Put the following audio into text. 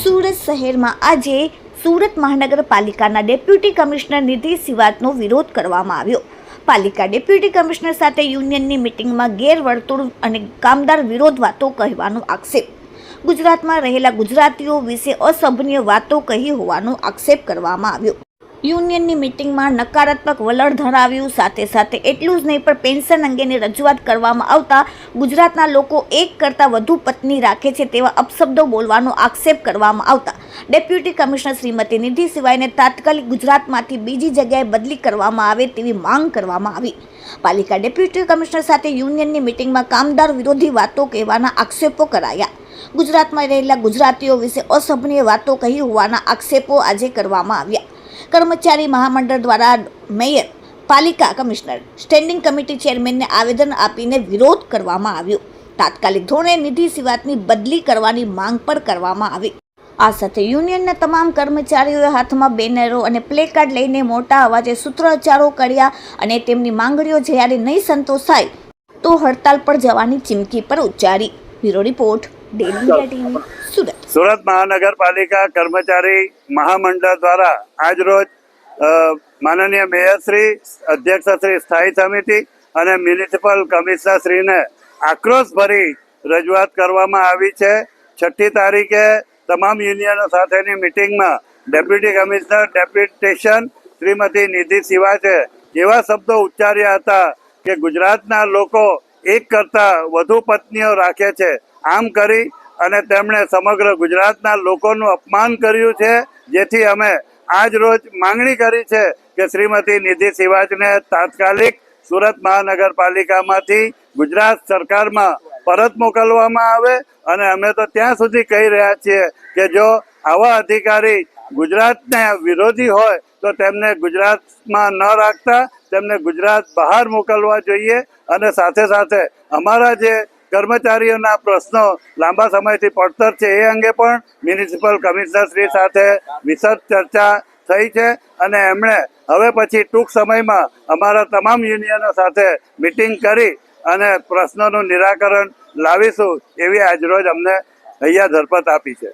સુરત શહેરમાં આજે સુરત મહાનગરપાલિકાના ડેપ્યુટી કમિશનર નિધિ સિવાતનો વિરોધ કરવામાં આવ્યો. પાલિકા ડેપ્યુટી કમિશનર સાથે યુનિયનની મિટિંગમાં ગેરવર્તુળ અને કામદાર વિરોધ વાતો કહેવાનો આક્ષેપ. ગુજરાતમાં રહેલા ગુજરાતીઓ વિશે અસભ્ય વાતો કહી હોવાનો આક્ષેપ કરવામાં આવ્યો. યુનિયનની મિટિંગમાં નકારાત્મક વલણ ધરાવ્યું. સાથે સાથે એટલું જ નહીં, પણ પેન્શન અંગેની રજૂઆત કરવામાં આવતા ગુજરાતના લોકો એક કરતાં વધુ પત્ની રાખે છે તેવા અપશબ્દો બોલવાનો આક્ષેપ કરવામાં આવતા. ડેપ્યુટી કમિશનર શ્રીમતી નિધિ સિવાયને તાત્કાલિક ગુજરાતમાંથી બીજી જગ્યાએ બદલી કરવામાં આવે તેવી માંગ કરવામાં આવી. પાલિકા ડેપ્યુટી કમિશનર સાથે યુનિયનની મિટિંગમાં કામદાર વિરોધી વાતો કહેવાના આક્ષેપો કરાયા. ગુજરાતમાં રહેલા ગુજરાતીઓ વિશે અસભ્ય વાતો કહી હોવાના આક્ષેપો આજે કરવામાં આવ્યા. કર્મચારી મહામંડળ દ્વારા મેયર, પાલિકા કમિશનર, સ્ટેન્ડિંગ કમિટી ચેરમેનને આવેદન આપીને વિરોધ કરવામાં આવ્યો. તાત્કાલિક ધોરણે નિધિ સિવાતની બદલી કરવાની માંગ પણ કરવામાં આવી. આ સાથે યુનિયનના તમામ કર્મચારીઓએ હાથમાં બેનરો અને પ્લેકાર્ડ લઈને મોટા અવાજે સૂત્રોચ્ચારો કર્યા અને તેમની માંગણીઓ જ્યારે નહીં સંતોષાય, તો હડતાલ પર જવાની ચીમકી પર ઉચ્ચારી. Bureau report, daily Surat. Surat મહાનગરપાલિકા કર્મચારી મહામંડળ દ્વારા આજરોજ માનનીય મેયરશ્રી અધ્યક્ષશ્રી સ્થાયી સમિતિ અને મ્યુનિસિપલ કમિશનરશ્રીને આક્રોશભરી રજૂઆત કરવામાં આવી છે. છઠ્ઠી તારીખે તમામ યુનિયનો સાથેની મિટિંગમાં deputy commissioner, deputation Shrimati Nidhi સિવાચે એવા શબ્દો ઉચ્ચાર્યા હતા કે ગુજરાતના લોકો એક કરતાં વધુ પત્નીઓ રાખે છે. આમ કરી અને તેમણે સમગ્ર ગુજરાતના લોકોનું અપમાન કર્યું છે, જેથી અમે આજ રોજ માંગણી કરી છે કે શ્રીમતી નિધિ સિવાજને તાત્કાલિક સુરત મહાનગરપાલિકામાંથી ગુજરાત સરકારમાં પરત મોકલવામાં આવે અને અમે તો ત્યાં સુધી કહી રહ્યા છીએ કે જો આવા અધિકારી ગુજરાતને વિરોધી હોય, તો તેમને ગુજરાતમાં ન રાખતા, તેમને ગુજરાત બહાર મોકલવા જોઈએ અને સાથે સાથે અમારા જે કર્મચારીઓના પ્રશ્નો લાંબા સમયથી પડતર છે. એ અંગે પણ મ્યુનિસિપલ કમિશનરશ્રી સાથે વિશદ ચર્ચા થઈ છે અને એમણે હવે પછી ટૂંક સમયમાં અમારા તમામ યુનિયનો સાથે મિટિંગ કરી અને પ્રશ્નોનું નિરાકરણ લાવીશું એવી આજરોજ અમને અહીંયા ધરપત આપી છે.